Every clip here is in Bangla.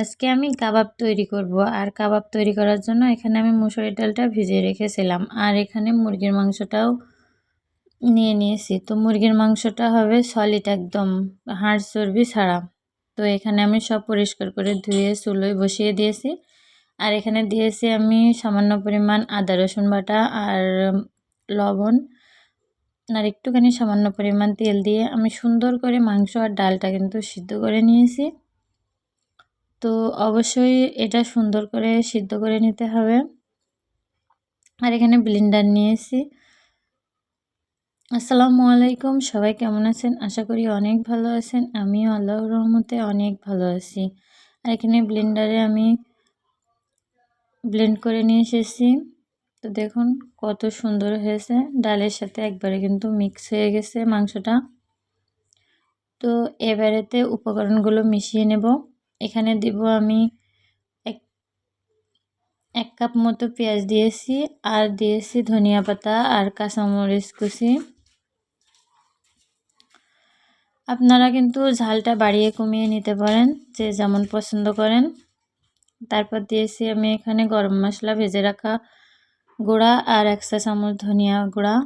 আজকে আমি কাবাব তৈরি করব। আর কাবাব তৈরি করার জন্য এখানে আমি মুসুরি ডালটা ভিজিয়ে রেখেছিলাম। আর এখানে মুরগির মাংসটাও নিয়ে নিয়েছি। তো মুরগির মাংসটা হবে সলিড একদম, হাড় চর্বি ছাড়া। তো এখানে আমি সব পরিষ্কার করে ধুয়ে চুলোয় বসিয়ে দিয়েছি। আর এখানে দিয়েছি আমি সামান্য পরিমাণ আদা, রসুন বাটা আর লবণ। আর একটুখানি সামান্য পরিমাণ তেল দিয়ে আমি সুন্দর করে মাংস আর ডালটা কিন্তু সিদ্ধ করে নিয়েছি। তো অবশ্যই এটা সুন্দর করে সিদ্ধ করে নিতে হবে। আর এখানে ব্লিন্ডার নিয়েছি। আসসালামু আলাইকুম, সবাই কেমন আছেন? আশা করি অনেক ভালো আছেন। আমিও আল্লাহ রহমতে অনেক ভালো আছি। আর এখানে ব্লেন্ডারে আমি ব্লেন্ড করে নিয়ে এসেছি। তো দেখুন কত সুন্দর হয়েছে। ডালের সাথে একবারে কিন্তু মিক্স হয়ে গেছে মাংসটা। তো এবারেতে উপকরণগুলো মিশিয়ে নেব। এখানে দিব আমি এক এক কাপ মতো পেঁয়াজ দিয়েছি, আর দিয়েছি ধনিয়া পাতা আর কাঁচামরিচ কুচি। আপনারা কিন্তু ঝালটা বাড়িয়ে কমিয়ে নিতে পারেন, যে যেমন পছন্দ করেন। তারপর দিয়েছি আমি এখানে গরম মশলা ভেজে রাখা গুঁড়া আর একশো চামচ ধনিয়া গুঁড়া।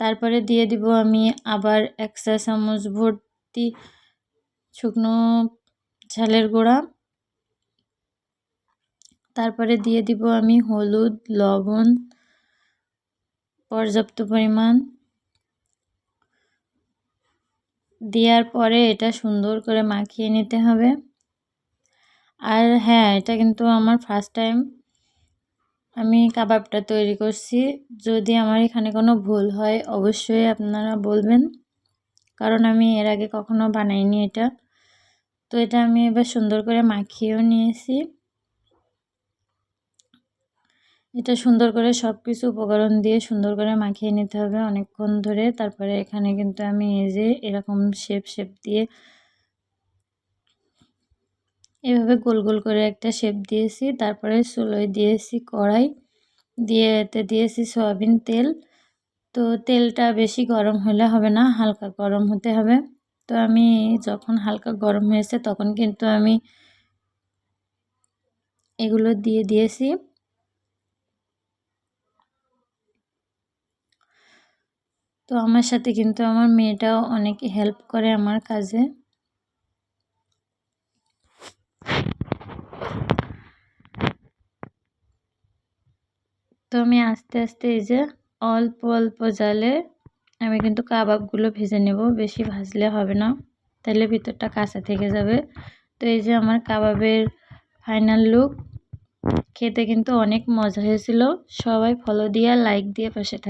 তারপরে দিয়ে দিব আমি আবার একশো চামচ ভর্তি শুকনো ঝালের গুঁড়া। তারপরে দিয়ে দিব আমি হলুদ, লবণ, পর্যাপ্ত পরিমাণ। দেওয়ার পরে এটা সুন্দর করে মাখিয়ে নিতে হবে। আর হ্যাঁ এটা কিন্তু আমার ফার্স্ট টাইম আমি কাবাবটা তৈরি করছি। যদি আমার এখানে কোনো ভুল হয়, অবশ্যই আপনারা বলবেন। কারণ আমি এর আগে কখনো বানাইনি এটা। তো এটা আমি এবার সুন্দর করে মাখিয়েও নিয়েছি। এটা সুন্দর করে সব কিছু উপকরণ দিয়ে সুন্দর করে মাখিয়ে নিতে হবে অনেকক্ষণ ধরে। তারপরে এখানে কিন্তু আমি এই যে এরকম শেপ শেপ দিয়ে এভাবে গোল গোল করে একটা শেপ দিয়েছি। তারপরে চুলোয় দিয়েছি কড়াই, দিয়ে এতে দিয়েছি সয়াবিন তেল। তো তেলটা বেশি গরম হলে হবে না, হালকা গরম হতে হবে। তো আমি যখন হালকা গরম হয়েছে তখন কিন্তু আমি এগুলো দিয়ে দিয়েছি। তো আমার সাথে কিন্তু আমার মেয়েটাও অনেক হেল্প করে আমার কাজে। তো আমি আস্তে আস্তে এই যে অল্প অল্প জালে আমি কিন্তু কাবাবগুলো ভেজে নেব, বেশি ভাজলে হবে না। তাহলে ভিতরটা কাঁচা থেকে যাবে। তো এই যে আমার কাবাবের ফাইনাল লুক, খেতে কিন্তু অনেক মজা হয়েছিল। সবাই ফলো দিয়ে লাইক দিয়ে পাশে থাকে